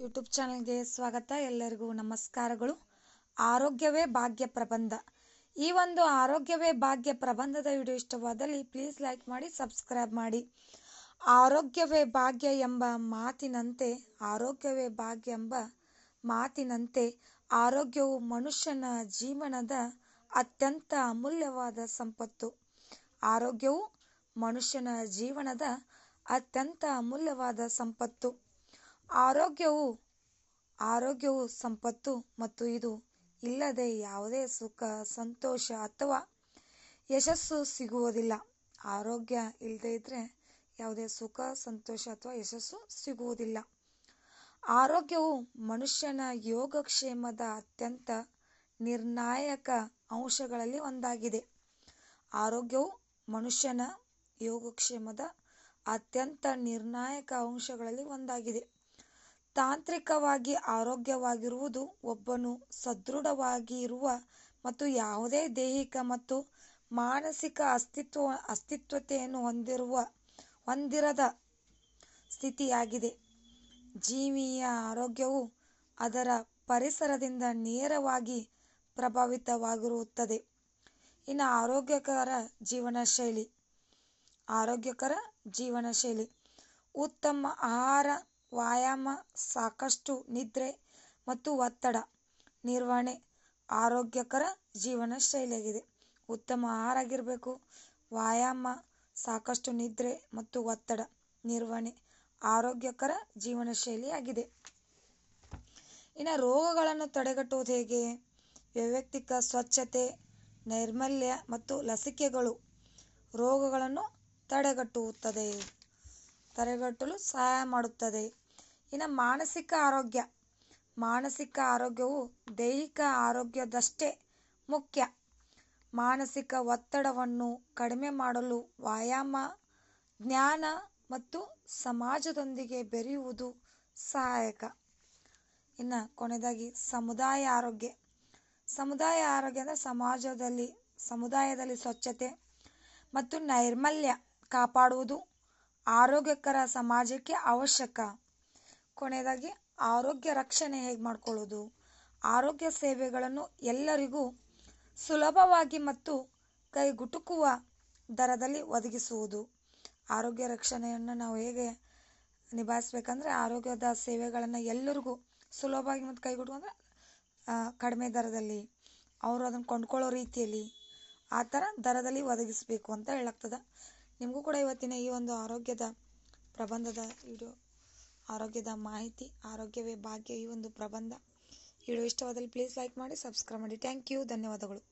YouTube ಚಾನಲ್ಗೆ ಸ್ವಾಗತ. ಎಲ್ಲರಿಗೂ ನಮಸ್ಕಾರಗಳು. ಆರೋಗ್ಯವೇ ಭಾಗ್ಯ ಪ್ರಬಂಧ. ಈ ಒಂದು ಆರೋಗ್ಯವೇ ಭಾಗ್ಯ ಪ್ರಬಂಧದ ವಿಡಿಯೋ ಇಷ್ಟವಾದಲ್ಲಿ ಪ್ಲೀಸ್ ಲೈಕ್ ಮಾಡಿ ಸಬ್ಸ್ಕ್ರೈಬ್ ಮಾಡಿ. ಆರೋಗ್ಯವೇ ಭಾಗ್ಯ ಎಂಬ ಮಾತಿನಂತೆ, ಆರೋಗ್ಯವೇ ಭಾಗ್ಯ ಎಂಬ ಮಾತಿನಂತೆ ಆರೋಗ್ಯವು ಮನುಷ್ಯನ ಜೀವನದ ಅತ್ಯಂತ ಅಮೂಲ್ಯವಾದ ಸಂಪತ್ತು. ಆರೋಗ್ಯವು ಮನುಷ್ಯನ ಜೀವನದ ಅತ್ಯಂತ ಅಮೂಲ್ಯವಾದ ಸಂಪತ್ತು. ಆರೋಗ್ಯವು ಆರೋಗ್ಯವು ಸಂಪತ್ತು ಮತ್ತು ಇದು ಇಲ್ಲದೆ ಯಾವುದೇ ಸುಖ, ಸಂತೋಷ ಅಥವಾ ಯಶಸ್ಸು ಸಿಗುವುದಿಲ್ಲ. ಆರೋಗ್ಯ ಇಲ್ಲದೆ ಇದ್ದರೆ ಯಾವುದೇ ಸುಖ, ಸಂತೋಷ ಅಥವಾ ಯಶಸ್ಸು ಸಿಗುವುದಿಲ್ಲ. ಆರೋಗ್ಯವು ಮನುಷ್ಯನ ಯೋಗಕ್ಷೇಮದ ಅತ್ಯಂತ ನಿರ್ಣಾಯಕ ಅಂಶಗಳಲ್ಲಿ ಒಂದಾಗಿದೆ. ಆರೋಗ್ಯವು ಮನುಷ್ಯನ ಯೋಗಕ್ಷೇಮದ ಅತ್ಯಂತ ನಿರ್ಣಾಯಕ ಅಂಶಗಳಲ್ಲಿ ಒಂದಾಗಿದೆ. ತಾಂತ್ರಿಕವಾಗಿ ಆರೋಗ್ಯವಾಗಿರುವುದು ಒಬ್ಬನು ಸದೃಢವಾಗಿ ಇರುವ ಮತ್ತು ಯಾವುದೇ ದೈಹಿಕ ಮತ್ತು ಮಾನಸಿಕ ಅಸ್ತಿತ್ವ, ಅಸ್ತಿತ್ವತೆಯನ್ನು ಹೊಂದಿರುವ, ಹೊಂದಿರದ ಸ್ಥಿತಿಯಾಗಿದೆ. ಜೀವಿಯ ಆರೋಗ್ಯವು ಅದರ ಪರಿಸರದಿಂದ ನೇರವಾಗಿ ಪ್ರಭಾವಿತವಾಗಿರುತ್ತದೆ. ಇನ್ನು ಆರೋಗ್ಯಕರ ಜೀವನ ಶೈಲಿ ಆರೋಗ್ಯಕರ ಜೀವನ ಶೈಲಿ ಉತ್ತಮ ಆಹಾರ ವ್ಯಾಯಾಮ, ಸಾಕಷ್ಟು ನಿದ್ರೆ ಮತ್ತು ಒತ್ತಡ. ನಿರ್ವಹಣೆ ಆರೋಗ್ಯಕರ ಜೀವನ ಶೈಲಿಯಾಗಿದೆ. ಉತ್ತಮ ಆಹಾರ ಆಗಿರಬೇಕು. ವ್ಯಾಯಾಮ, ಸಾಕಷ್ಟು ನಿದ್ರೆ ಮತ್ತು ಒತ್ತಡ ನಿರ್ವಹಣೆ ಆರೋಗ್ಯಕರ ಜೀವನ ಶೈಲಿಯಾಗಿದೆ. ಇನ್ನು ರೋಗಗಳನ್ನು ತಡೆಗಟ್ಟುವುದು ಹೇಗೆ? ವೈಯಕ್ತಿಕ ಸ್ವಚ್ಛತೆ, ನೈರ್ಮಲ್ಯ ಮತ್ತು ಲಸಿಕೆಗಳು ರೋಗಗಳನ್ನು ತಡೆಗಟ್ಟುತ್ತದೆ. ತಡೆಗಟ್ಟಲು ಸಹಾಯ ಮಾಡುತ್ತದೆ. ಇನ್ನು ಮಾನಸಿಕ ಆರೋಗ್ಯ. ಮಾನಸಿಕ ಆರೋಗ್ಯವು ದೈಹಿಕ ಆರೋಗ್ಯದಷ್ಟೇ ಮುಖ್ಯ. ಮಾನಸಿಕ ಒತ್ತಡವನ್ನು ಕಡಿಮೆ ಮಾಡಲು ವ್ಯಾಯಾಮ, ಜ್ಞಾನ ಮತ್ತು ಸಮಾಜದೊಂದಿಗೆ ಬೆರೆಯುವುದು ಸಹಾಯಕ. ಇನ್ನು ಕೊನೆಯದಾಗಿ ಸಮುದಾಯ ಆರೋಗ್ಯ. ಸಮುದಾಯ ಆರೋಗ್ಯ ಅಂದರೆ ಸಮಾಜದಲ್ಲಿ, ಸಮುದಾಯದಲ್ಲಿ ಸ್ವಚ್ಛತೆ ಮತ್ತು ನೈರ್ಮಲ್ಯ ಕಾಪಾಡುವುದು. ಆರೋಗ್ಯಕರ ಸಮಾಜಕ್ಕೆ ಅವಶ್ಯಕ. ಕೊನೆಯದಾಗಿ, ಆರೋಗ್ಯ ರಕ್ಷಣೆ ಹೇಗೆ ಮಾಡ್ಕೊಳ್ಳೋದು? ಆರೋಗ್ಯ ಸೇವೆಗಳನ್ನು ಎಲ್ಲರಿಗೂ ಸುಲಭವಾಗಿ ಮತ್ತು ಕೈಗುಟುಕುವ ದರದಲ್ಲಿ ಒದಗಿಸುವುದು. ಆರೋಗ್ಯ ರಕ್ಷಣೆಯನ್ನು ನಾವು ಹೇಗೆ ನಿಭಾಯಿಸ್ಬೇಕಂದ್ರೆ, ಆರೋಗ್ಯದ ಸೇವೆಗಳನ್ನು ಎಲ್ಲರಿಗೂ ಸುಲಭವಾಗಿ ಮತ್ತು ಕೈಗುಟುಕಂದ್ರೆ ಅಂದರೆ ಕಡಿಮೆ ದರದಲ್ಲಿ. ಅವರು ಅದನ್ನು ಕೊಂಡ್ಕೊಳ್ಳೋ ರೀತಿಯಲ್ಲಿ ಆ ಥರ ದರದಲ್ಲಿ ಒದಗಿಸಬೇಕು ಅಂತ ಹೇಳಾಗ್ತದೆ ನಿಮಗೂ ಕೂಡ ಇವತ್ತಿನ ಈ ಒಂದು ಆರೋಗ್ಯದ ಪ್ರಬಂಧದ ವಿಡಿಯೋ, ಆರೋಗ್ಯದ ಮಾಹಿತಿ, ಆರೋಗ್ಯವೇ ಭಾಗ್ಯ ಈ ಒಂದು ಪ್ರಬಂಧ. ವಿಡಿಯೋ ಇಷ್ಟವಾದಲ್ಲಿ ಪ್ಲೀಸ್ ಲೈಕ್ ಮಾಡಿ ಸಬ್ಸ್ಕ್ರೈಬ್ ಮಾಡಿ. ಥ್ಯಾಂಕ್ ಯು ಧನ್ಯವಾದಗಳು.